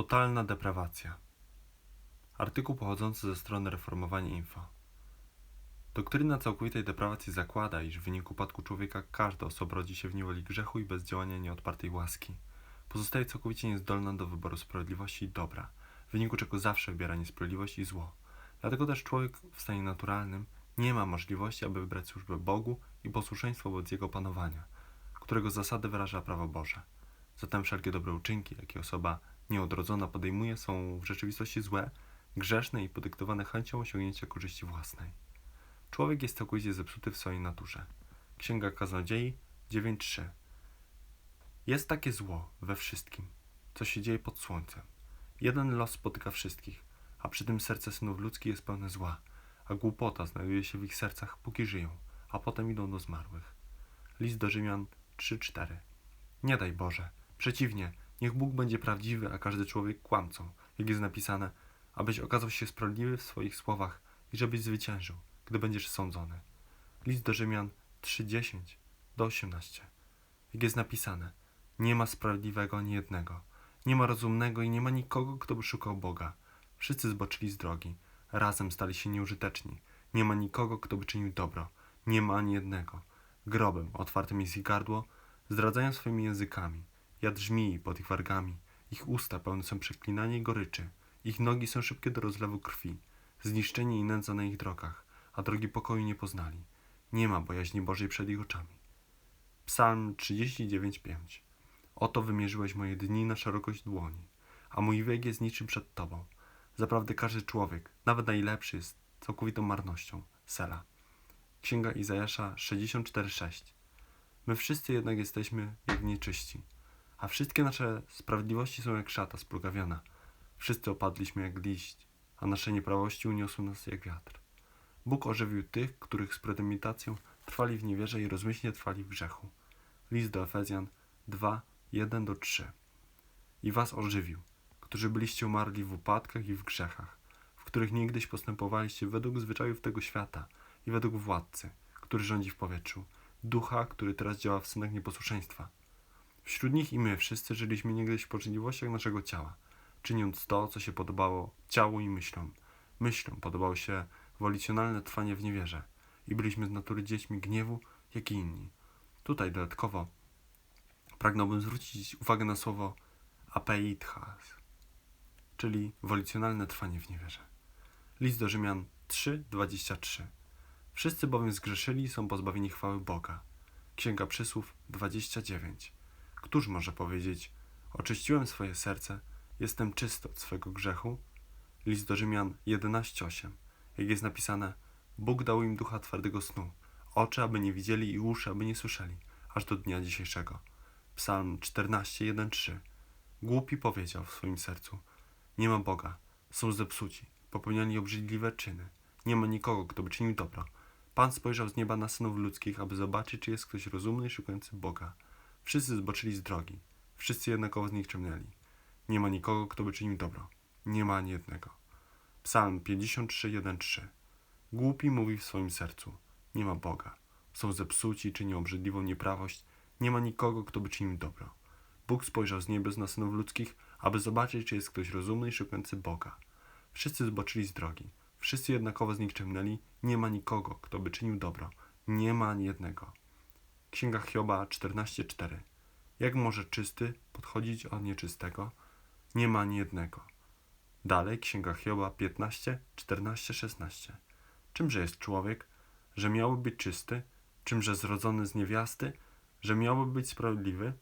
Totalna deprawacja. Artykuł pochodzący ze strony Reformowanie Info. Doktryna całkowitej deprawacji zakłada, iż w wyniku upadku człowieka każda osoba rodzi się w niewoli grzechu i bez działania nieodpartej łaski. Pozostaje całkowicie niezdolna do wyboru sprawiedliwości i dobra, w wyniku czego zawsze wybiera niesprawiedliwość i zło. Dlatego też człowiek w stanie naturalnym nie ma możliwości, aby wybrać służbę Bogu i posłuszeństwo wobec Jego panowania, którego zasady wyraża prawo Boże. Zatem wszelkie dobre uczynki, jakie osoba nieodrodzona podejmuje, są w rzeczywistości złe, grzeszne i podyktowane chęcią osiągnięcia korzyści własnej. Człowiek jest całkowicie zepsuty w swojej naturze. Księga Kaznodziei 9.3 Jest takie zło we wszystkim, co się dzieje pod słońcem. Jeden los spotyka wszystkich, a przy tym serce synów ludzkich jest pełne zła, a głupota znajduje się w ich sercach, póki żyją, a potem idą do zmarłych. List do Rzymian 3.4 Nie daj Boże, przeciwnie, niech Bóg będzie prawdziwy, a każdy człowiek kłamcą, jak jest napisane, abyś okazał się sprawiedliwy w swoich słowach i żebyś zwyciężył, gdy będziesz sądzony. List do Rzymian 3:10 do 18. Jak jest napisane, nie ma sprawiedliwego ani jednego, nie ma rozumnego i nie ma nikogo, kto by szukał Boga. Wszyscy zboczyli z drogi, razem stali się nieużyteczni. Nie ma nikogo, kto by czynił dobro, nie ma ani jednego. Grobem otwartym jest ich gardło, zdradzają swoimi językami. Jad pod ich wargami, ich usta pełne są przeklinania i goryczy. Ich nogi są szybkie do rozlewu krwi, zniszczenie i nędza na ich drogach, a drogi pokoju nie poznali. Nie ma bojaźni Bożej przed ich oczami. Psalm 39:5 Oto wymierzyłeś moje dni na szerokość dłoni, a mój wiek jest niczym przed Tobą. Zaprawdę każdy człowiek, nawet najlepszy, jest całkowitą marnością. Sela. Księga Izajasza 64:6 My wszyscy jednak jesteśmy jak nieczyści, a wszystkie nasze sprawiedliwości są jak szata splugawiona. Wszyscy opadliśmy jak liść, a nasze nieprawości uniosły nas jak wiatr. Bóg ożywił tych, których z predemitacją trwali w niewierze i rozmyślnie trwali w grzechu. List do Efezjan 2, 1 do 3. I was ożywił, którzy byliście umarli w upadkach i w grzechach, w których niegdyś postępowaliście według zwyczajów tego świata i według władcy, który rządzi w powietrzu, ducha, który teraz działa w synach nieposłuszeństwa. Wśród nich i my wszyscy żyliśmy niegdyś w poczynliwościach naszego ciała, czyniąc to, co się podobało ciału i myślom. Myślom podobało się wolicjonalne trwanie w niewierze i byliśmy z natury dziećmi gniewu, jak i inni. Tutaj dodatkowo pragnąłbym zwrócić uwagę na słowo apeithas, czyli wolicjonalne trwanie w niewierze. List do Rzymian 3:23. Wszyscy bowiem zgrzeszyli są pozbawieni chwały Boga. Księga Przysłów 29. Któż może powiedzieć: Oczyściłem swoje serce, jestem czysty od swego grzechu? List do Rzymian 11:8. Jak jest napisane: Bóg dał im ducha twardego snu, oczy, aby nie widzieli i uszy, aby nie słyszeli, aż do dnia dzisiejszego. Psalm 14:1-3. Głupi powiedział w swoim sercu: Nie ma Boga, są zepsuci, popełniali obrzydliwe czyny. Nie ma nikogo, kto by czynił dobro. Pan spojrzał z nieba na synów ludzkich, aby zobaczyć, czy jest ktoś rozumny i szukający Boga. Wszyscy zboczyli z drogi, wszyscy jednakowo znikczemnieli. Nie ma nikogo, kto by czynił dobro. Nie ma ani jednego. Psalm 53:1-3. Głupi mówi w swoim sercu: Nie ma Boga. Są zepsuci, czynią obrzydliwą nieprawość. Nie ma nikogo, kto by czynił dobro. Bóg spojrzał z niebios na synów ludzkich, aby zobaczyć, czy jest ktoś rozumny i szukający Boga. Wszyscy zboczyli z drogi. Wszyscy jednakowo znikczemnieli. Nie ma nikogo, kto by czynił dobro. Nie ma ani jednego. Księga Hioba 14:4. Jak może czysty podchodzić od nieczystego? Nie ma ani jednego. Dalej Księga Hioba 15, 14, 16. Czymże jest człowiek, że miałby być czysty? Czymże zrodzony z niewiasty, że miałby być sprawiedliwy?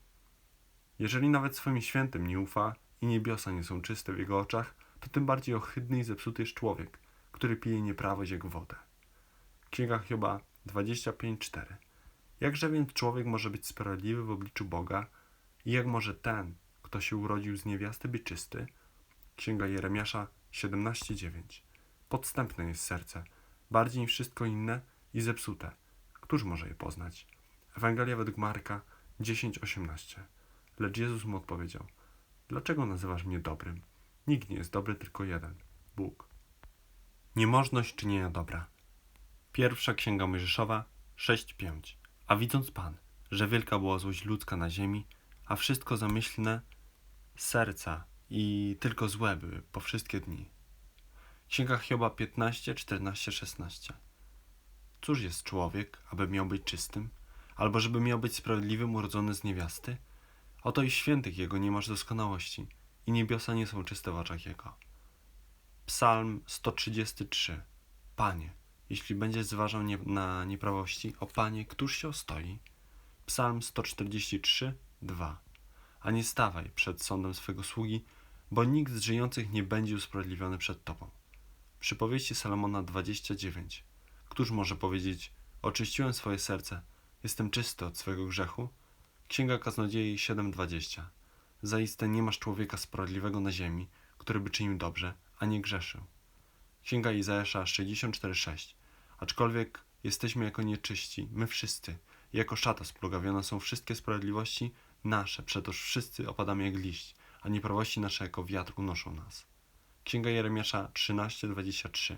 Jeżeli nawet swoim świętym nie ufa i niebiosa nie są czyste w jego oczach, to tym bardziej ohydny i zepsuty jest człowiek, który pije nieprawość jak wodę. Księga Hioba 25:4. Jakże więc człowiek może być sprawiedliwy w obliczu Boga i jak może ten, kto się urodził z niewiasty, być czysty? Księga Jeremiasza 17:9. Podstępne jest serce, bardziej niż wszystko inne i zepsute. Któż może je poznać? Ewangelia według Marka 10:18. Lecz Jezus mu odpowiedział: Dlaczego nazywasz mnie dobrym? Nikt nie jest dobry, tylko jeden Bóg. Niemożność czynienia dobra. Pierwsza księga Mojżeszowa 6:5. A widząc Pan, że wielka była złość ludzka na ziemi, a wszystko zamyślne serca i tylko złe były po wszystkie dni. Księga Hioba 15, 14, 16. Cóż jest człowiek, aby miał być czystym, albo żeby miał być sprawiedliwym urodzony z niewiasty? Oto i świętych jego nie masz doskonałości, i niebiosa nie są czyste w oczach jego. Psalm 133. Panie, jeśli będziesz zważał nie, na nieprawości, o Panie, któż się ostoi? Psalm 143, 2. A nie stawaj przed sądem swego sługi, bo nikt z żyjących nie będzie usprawiedliwiony przed Tobą. Przypowieści Salomona 29. Któż może powiedzieć, oczyściłem swoje serce, jestem czysty od swego grzechu? Księga Kaznodziei 7:20. Zaiste nie masz człowieka sprawiedliwego na ziemi, który by czynił dobrze, a nie grzeszył. Księga Izajasza 64:6. Aczkolwiek jesteśmy jako nieczyści, my wszyscy, jako szata splugawione są wszystkie sprawiedliwości nasze, przetoż wszyscy opadamy jak liść, a nieprawości nasze jako wiatr unoszą nas. Księga Jeremiasza 13:23.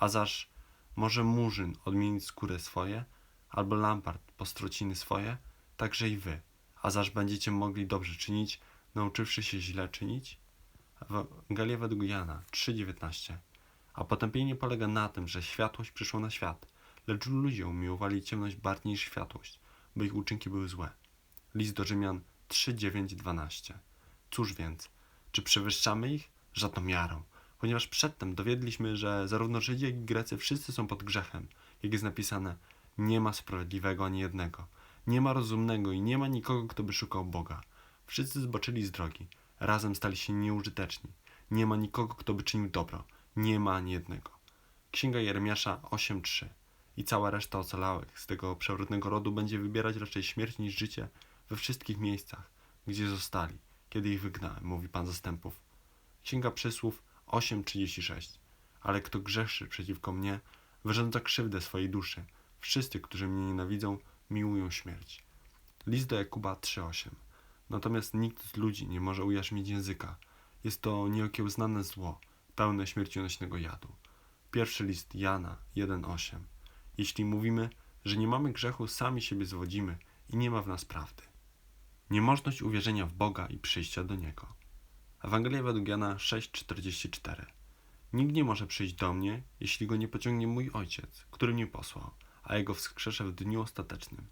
A zaż może murzyn odmienić skórę swoje, albo lampart postrociny swoje, także i wy. A zaż będziecie mogli dobrze czynić, nauczywszy się źle czynić? Ewangelia według Jana 3:19. A potępienie polega na tym, że światłość przyszła na świat, lecz ludzie umiłowali ciemność bardziej niż światłość, bo ich uczynki były złe. List do Rzymian 3:9-12. Cóż więc, czy przewyższamy ich? Żadną miarą, ponieważ przedtem dowiedliśmy, że zarówno Żydzi, jak i Grecy wszyscy są pod grzechem, jak jest napisane, nie ma sprawiedliwego ani jednego, nie ma rozumnego i nie ma nikogo, kto by szukał Boga. Wszyscy zboczyli z drogi, razem stali się nieużyteczni. Nie ma nikogo, kto by czynił dobro, nie ma ani jednego. Księga Jeremiasza 8:3 i cała reszta ocalałych z tego przewrotnego rodu będzie wybierać raczej śmierć niż życie we wszystkich miejscach, gdzie zostali, kiedy ich wygnałem, mówi Pan zastępów. Księga Przysłów 8:36 Ale kto grzeszy przeciwko mnie, wyrządza krzywdę swojej duszy. Wszyscy, którzy mnie nienawidzą, miłują śmierć. List do Jakuba 3:8 Natomiast nikt z ludzi nie może ujarzmić języka. Jest to nieokiełznane zło, pełne śmiercionośnego jadu. Pierwszy list Jana 1:8 Jeśli mówimy, że nie mamy grzechu, sami siebie zwodzimy i nie ma w nas prawdy. Niemożność uwierzenia w Boga i przyjścia do Niego. Ewangelia według Jana 6:44 Nikt nie może przyjść do mnie, jeśli go nie pociągnie mój Ojciec, który mnie posłał, a jego wskrzeszę w dniu ostatecznym.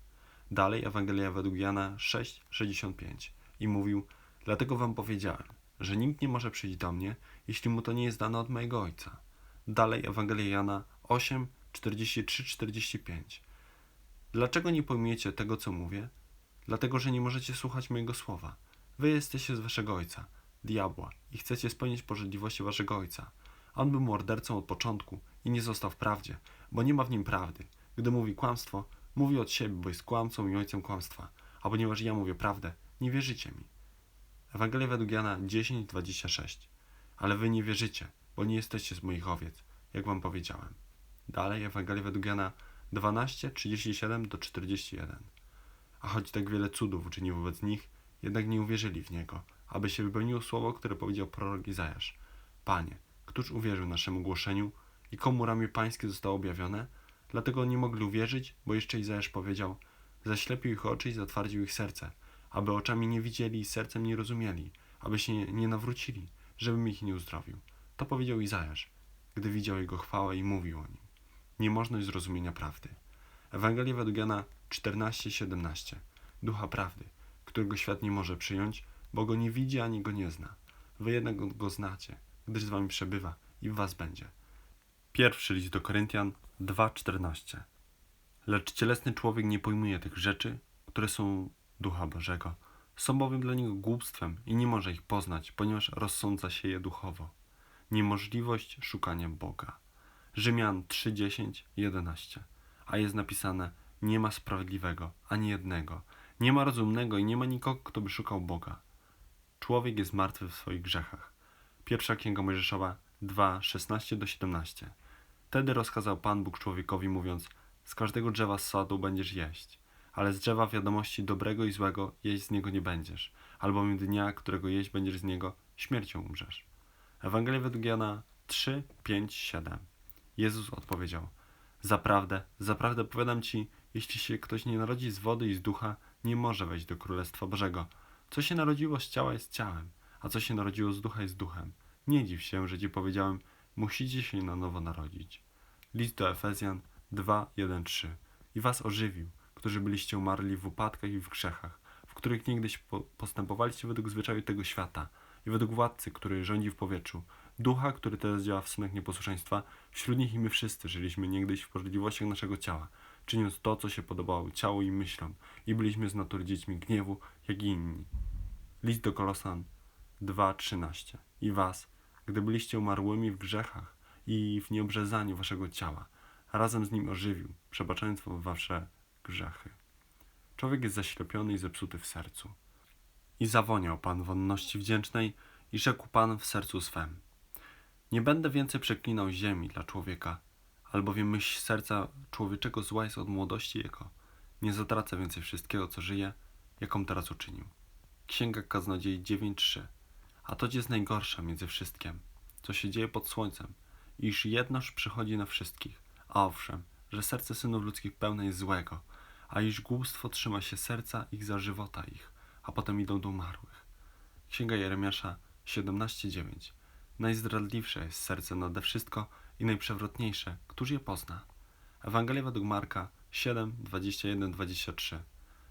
Dalej Ewangelia według Jana 6:65 i mówił: Dlatego wam powiedziałem, że nikt nie może przyjść do mnie, jeśli mu to nie jest dane od mojego Ojca. Dalej Ewangelia Jana 8:43-45 Dlaczego nie pojmujecie tego, co mówię? Dlatego, że nie możecie słuchać mojego słowa. Wy jesteście z waszego ojca, diabła, i chcecie spełnić pożądliwości waszego ojca. On był mordercą od początku i nie został w prawdzie, bo nie ma w nim prawdy. Gdy mówi kłamstwo, mówi od siebie, bo jest kłamcą i ojcem kłamstwa. A ponieważ ja mówię prawdę, nie wierzycie mi. Ewangelia według Jana 10:26 Ale wy nie wierzycie, bo nie jesteście z moich owiec, jak wam powiedziałem. Dalej Ewangelia według Jana 12:37 do 41 a choć tak wiele cudów uczynił wobec nich, jednak nie uwierzyli w Niego, aby się wypełniło słowo, które powiedział prorok Izajasz. Panie, któż uwierzył naszemu głoszeniu i komu ramię pańskie zostało objawione? Dlatego nie mogli uwierzyć, bo jeszcze Izajasz powiedział, zaślepił ich oczy i zatwardził ich serce, aby oczami nie widzieli i sercem nie rozumieli, aby się nie nawrócili, żebym ich nie uzdrowił. To powiedział Izajasz, gdy widział jego chwałę i mówił o nim. Niemożność zrozumienia prawdy. Ewangelia według Jana 14:17 Ducha prawdy, którego świat nie może przyjąć, bo go nie widzi ani go nie zna. Wy jednak go znacie, gdyż z wami przebywa i w was będzie. Pierwszy list do Koryntian 2:14 Lecz cielesny człowiek nie pojmuje tych rzeczy, które są Ducha Bożego. Są bowiem dla niego głupstwem i nie może ich poznać, ponieważ rozsądza się je duchowo. Niemożliwość szukania Boga. Rzymian 3:10-11 A jest napisane nie ma sprawiedliwego, ani jednego. Nie ma rozumnego i nie ma nikogo, kto by szukał Boga. Człowiek jest martwy w swoich grzechach. Pierwsza Księga Mojżeszowa 2, 16-17. Wtedy rozkazał Pan Bóg człowiekowi, mówiąc: Z każdego drzewa z sadu będziesz jeść, ale z drzewa wiadomości dobrego i złego jeść z niego nie będziesz, albowiem dnia, którego jeść będziesz z niego, śmiercią umrzesz. Ewangelia według Jana 3, 5, 7. Jezus odpowiedział: Zaprawdę, zaprawdę powiadam ci, jeśli się ktoś nie narodzi z wody i z ducha, nie może wejść do Królestwa Bożego. Co się narodziło z ciała jest ciałem, a co się narodziło z ducha jest duchem. Nie dziw się, że ci powiedziałem, musicie się na nowo narodzić. List do Efezjan 2, 1, 3. I was ożywił, którzy byliście umarli w upadkach i w grzechach, w których niegdyś po postępowaliście według zwyczaju tego świata i według władcy, który rządzi w powietrzu, ducha, który teraz działa w synach nieposłuszeństwa, wśród nich i my wszyscy żyliśmy niegdyś w porządliwościach naszego ciała, czyniąc to, co się podobało ciału i myślom, i byliśmy z natury dziećmi gniewu, jak i inni. List do Kolosan 2:13. I was, gdy byliście umarłymi w grzechach i w nieobrzezaniu waszego ciała, razem z nim ożywił, przebaczając wam wasze grzechy. Człowiek jest zaślepiony i zepsuty w sercu. I zawoniał Pan wonności wdzięcznej i rzekł Pan w sercu swem. Nie będę więcej przeklinał ziemi dla człowieka, albowiem myśl serca człowieczego zła jest od młodości jego. Nie zatracę więcej wszystkiego, co żyje, jaką teraz uczynił. Księga Kaznodziei 9.3 A to jest najgorsze między wszystkim, co się dzieje pod słońcem, iż jednoż przychodzi na wszystkich, a owszem, że serce synów ludzkich pełne jest złego, a iż głupstwo trzyma się serca ich za żywota ich, a potem idą do umarłych. Księga Jeremiasza 17:9 Najzdradliwsze jest serce nade wszystko i najprzewrotniejsze, któż je pozna? Ewangelia według Marka 7, 21, 23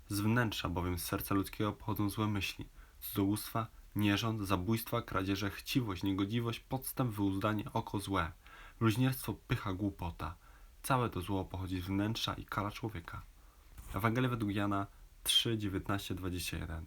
Z wnętrza bowiem z serca ludzkiego pochodzą złe myśli, cudzołóstwa, nierząd, zabójstwa, kradzieże, chciwość, niegodziwość, podstęp, wyuzdanie, oko złe, bluźnierstwo, pycha, głupota. Całe to zło pochodzi z wnętrza i kala człowieka. Ewangelia według Jana 3, 19, 21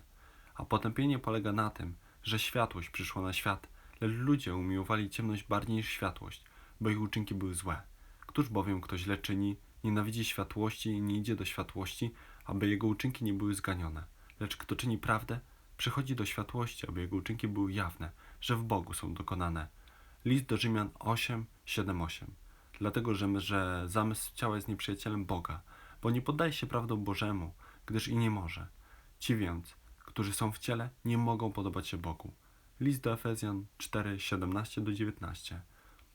A potępienie polega na tym, że światłość przyszła na świat, lecz ludzie umiłowali ciemność bardziej niż światłość, bo ich uczynki były złe. Któż bowiem kto źle czyni, nienawidzi światłości i nie idzie do światłości, aby jego uczynki nie były zganione. Lecz kto czyni prawdę, przychodzi do światłości, aby jego uczynki były jawne, że w Bogu są dokonane. List do Rzymian 8, 7, 8 Dlatego, że, że zamysł ciała jest nieprzyjacielem Boga, bo nie poddaje się prawdą Bożemu, gdyż i nie może. Ci więc, którzy są w ciele, nie mogą podobać się Bogu. List do Efezjan 4, 17 do 19.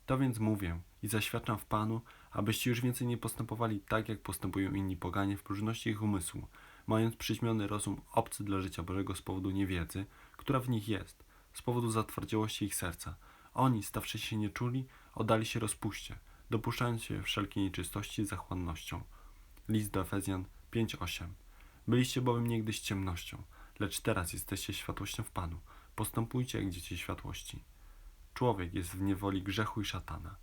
To więc mówię i zaświadczam w Panu, abyście już więcej nie postępowali tak, jak postępują inni poganie w próżności ich umysłu, mając przyćmiony rozum obcy dla życia Bożego z powodu niewiedzy, która w nich jest, z powodu zatwardziałości ich serca. Oni, stawszy się nieczuli, oddali się rozpuście, dopuszczając się wszelkiej nieczystości z zachłannością. List do Efezjan 5:8. Byliście bowiem niegdyś ciemnością, lecz teraz jesteście światłością w Panu. Postępujcie jak dzieci światłości. Człowiek jest w niewoli grzechu i szatana.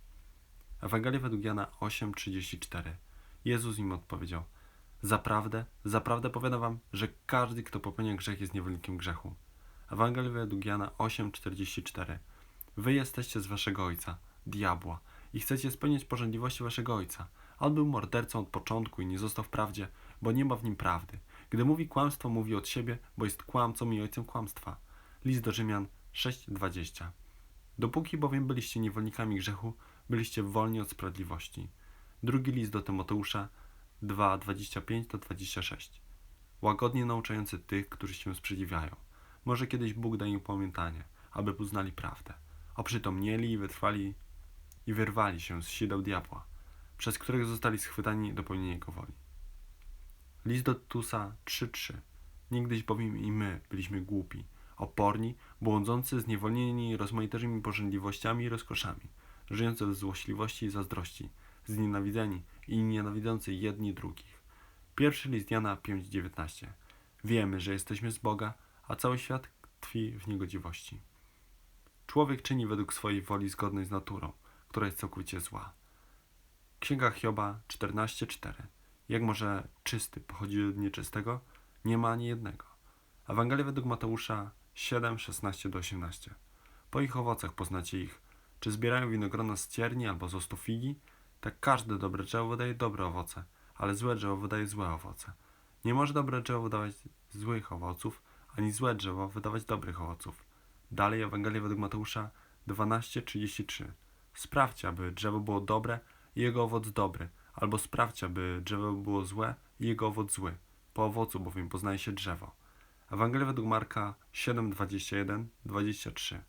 Ewangelia według Jana 8:34. Jezus im odpowiedział: Zaprawdę, zaprawdę powiadam wam, że każdy, kto popełnia grzech, jest niewolnikiem grzechu. Ewangelia według Jana 8:44. Wy jesteście z waszego ojca, diabła, i chcecie spełniać pożądliwości waszego ojca. On był mordercą od początku i nie został w prawdzie, bo nie ma w nim prawdy. Gdy mówi kłamstwo, mówi od siebie, bo jest kłamcą i ojcem kłamstwa. List do Rzymian 6:20. Dopóki bowiem byliście niewolnikami grzechu, byliście wolni od sprawiedliwości. Drugi list do Tymoteusza 2:25-26. Łagodnie nauczający tych, którzy się sprzeciwiają. Może kiedyś Bóg da im pamiętanie, aby poznali prawdę. Oprzytomnieli i wytrwali i wyrwali się z sideł diabła, przez których zostali schwytani do pełnienia jego woli. List do Tusa 3:3. Niegdyś bowiem i my byliśmy głupi, oporni, błądzący, zniewolnieni rozmaitowymi pożądliwościami i rozkoszami, żyjący w złośliwości i zazdrości, znienawidzeni i nienawidzący jedni drugich. Pierwszy list Jana 5:19. Wiemy, że jesteśmy z Boga, a cały świat tkwi w niegodziwości. Człowiek czyni według swojej woli zgodnej z naturą, która jest całkowicie zła. Księga Hioba 14:4. Jak może czysty pochodzi od nieczystego? Nie ma ani jednego. Ewangelia według Mateusza 7, 16 do 18. Po ich owocach poznacie ich. Czy zbierają winogrona z cierni albo z ostu figi? Tak każde dobre drzewo wydaje dobre owoce, ale złe drzewo wydaje złe owoce. Nie może dobre drzewo wydawać złych owoców, ani złe drzewo wydawać dobrych owoców. Dalej Ewangelia według Mateusza 12:33. Sprawdźcie, aby drzewo było dobre jego owoc dobry, albo sprawdźcie, aby drzewo było złe i jego owoc zły. Po owocu bowiem poznaje się drzewo. Ewangelia według Marka 7:21, 23.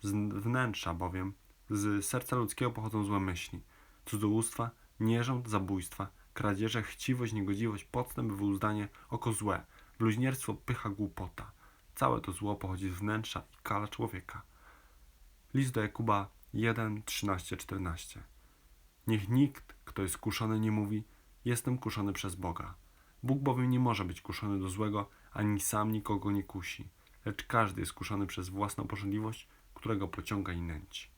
Z wnętrza bowiem, z serca ludzkiego pochodzą złe myśli, cudzołóstwa, nierząd, zabójstwa, kradzieże, chciwość, niegodziwość, podstęp, wyuzdanie, oko złe, bluźnierstwo, pycha, głupota. Całe to zło pochodzi z wnętrza i kala człowieka. List do Jakuba 1, 13, 14. Niech nikt, kto jest kuszony, nie mówi, jestem kuszony przez Boga. Bóg bowiem nie może być kuszony do złego, ani sam nikogo nie kusi, lecz każdy jest kuszony przez własną pożądliwość, którego pociąga i nęci.